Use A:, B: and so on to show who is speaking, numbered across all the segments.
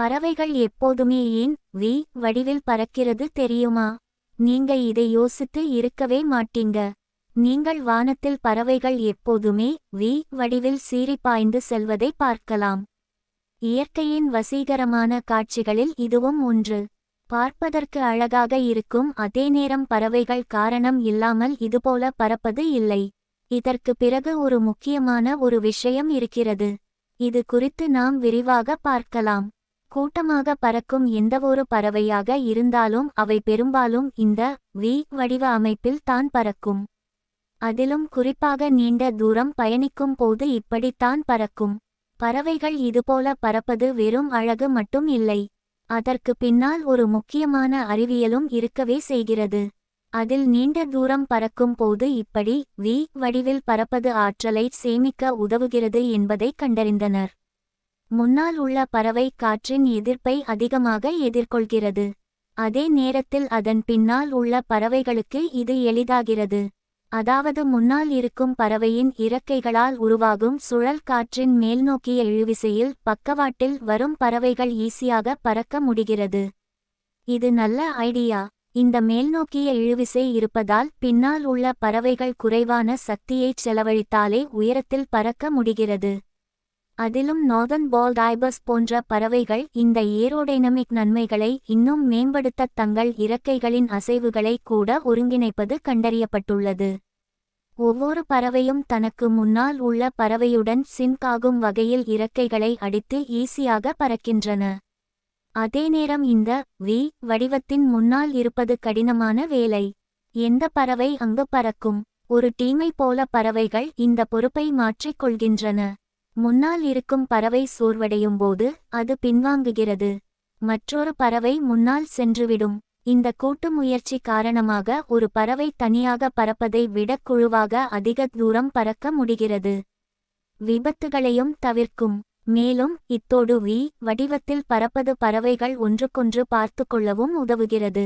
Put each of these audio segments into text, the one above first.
A: பறவைகள் எப்போதுமே ஏன் வி வடிவில் பறக்கிறது தெரியுமா? நீங்க இதை யோசித்து இருக்கவே மாட்டீங்க. நீங்கள் வானத்தில் பறவைகள் எப்போதுமே வி வடிவில் சீறி பாய்ந்து செல்வதை பார்க்கலாம். இயற்கையின் வசீகரமான காட்சிகளில் இதுவும் ஒன்று. பார்ப்பதற்கு அழகாக இருக்கும் அதே நேரம் பறவைகள் காரணம் இல்லாமல் இதுபோல பறப்பது இல்லை. இதற்கு பிறகு ஒரு முக்கியமான ஒரு விஷயம் இருக்கிறது. இது குறித்து நாம் விரிவாக பார்க்கலாம். கூட்டமாக பறக்கும் எந்தவொரு பறவையாக இருந்தாலும் அவை பெரும்பாலும் இந்த வி வடிவ அமைப்பில் தான் பறக்கும். அதிலும் குறிப்பாக நீண்ட தூரம் பயணிக்கும் போது இப்படித்தான் பறக்கும். பறவைகள் இதுபோல பறப்பது வெறும் அழகு மட்டும் இல்லை. அதற்கு பின்னால் ஒரு முக்கியமான அறிவியலும் இருக்கவே செய்கிறது. அதில் நீண்ட தூரம் பறக்கும் போது இப்படி வி வடிவில் பறப்பது ஆற்றலை சேமிக்க உதவுகிறது என்பதை கண்டறிந்தனர். முன்னால் உள்ள பறவை காற்றின் எதிர்ப்பை அதிகமாக எதிர்கொள்கிறது. அதே நேரத்தில் அதன் பின்னால் உள்ள பறவைகளுக்கு இது எளிதாகிறது. அதாவது முன்னால் இருக்கும் பறவையின் இறக்கைகளால் உருவாகும் சுழல் காற்றின் மேல்நோக்கிய இழுவிசையில் பக்கவாட்டில் வரும் பறவைகள் ஈஸியாக பறக்க முடிகிறது. இது நல்ல ஐடியா. இந்த மேல்நோக்கிய இழுவிசை இருப்பதால் பின்னால் உள்ள பறவைகள் குறைவான சக்தியைச் செலவழித்தாலே உயரத்தில் பறக்க முடிகிறது. அதிலும் நார்தன் பால் டைபர்ஸ் போன்ற பறவைகள் இந்த ஏரோடைனமிக் நன்மைகளை இன்னும் மேம்படுத்த தங்கள் இறக்கைகளின் அசைவுகளை கூட ஒருங்கிணைப்பது கண்டறியப்பட்டுள்ளது. ஒவ்வொரு பறவையும் தனக்கு முன்னால் உள்ள பறவையுடன் சிங்க் ஆகும் வகையில் இறக்கைகளை அடித்து ஈஸியாக பறக்கின்றன. அதே நேரம் இந்த வி வடிவத்தின் முன்னால் இருப்பது கடினமான வேலை. எந்த பறவை அங்கு பறக்கும்? ஒரு டீமை போல பறவைகள் இந்த பொறுப்பை மாற்றிக் கொள்கின்றன. முன்னால் இருக்கும் பறவை சோர்வடையும் போது அது பின்வாங்குகிறது. மற்றொரு பறவை முன்னால் சென்றுவிடும். இந்த கூட்டு முயற்சி காரணமாக ஒரு பறவை தனியாக பறப்பதை விட குழுவாக அதிக தூரம் பறக்க முடிகிறது. விபத்துகளையும் தவிர்க்கும். மேலும் இத்தோடு வி வடிவத்தில் பறப்பது பறவைகள் ஒன்றுக்கொன்று பார்த்து கொள்ளவும் உதவுகிறது.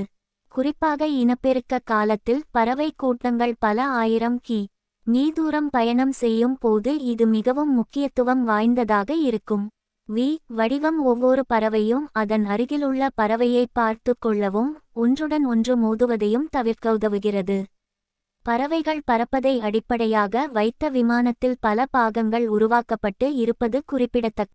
A: குறிப்பாக இனப்பெருக்க காலத்தில் பறவை கூட்டங்கள் பல ஆயிரம் கி. நீதூரம் பயணம் செய்யும் போது இது மிகவும் முக்கியத்துவம் வாய்ந்ததாக இருக்கும். வி வடிவம் ஒவ்வொரு பறவையும் அதன் அருகிலுள்ள பறவையை பார்த்து கொள்ளவும் ஒன்றுடன் ஒன்று மோதுவதையும் தவிர்க்க உதவுகிறது. பறவைகள் பறப்பதை அடிப்படையாக வைத்த விமானத்தில் பல பாகங்கள் உருவாக்கப்பட்டு இருப்பது குறிப்பிடத்தக்க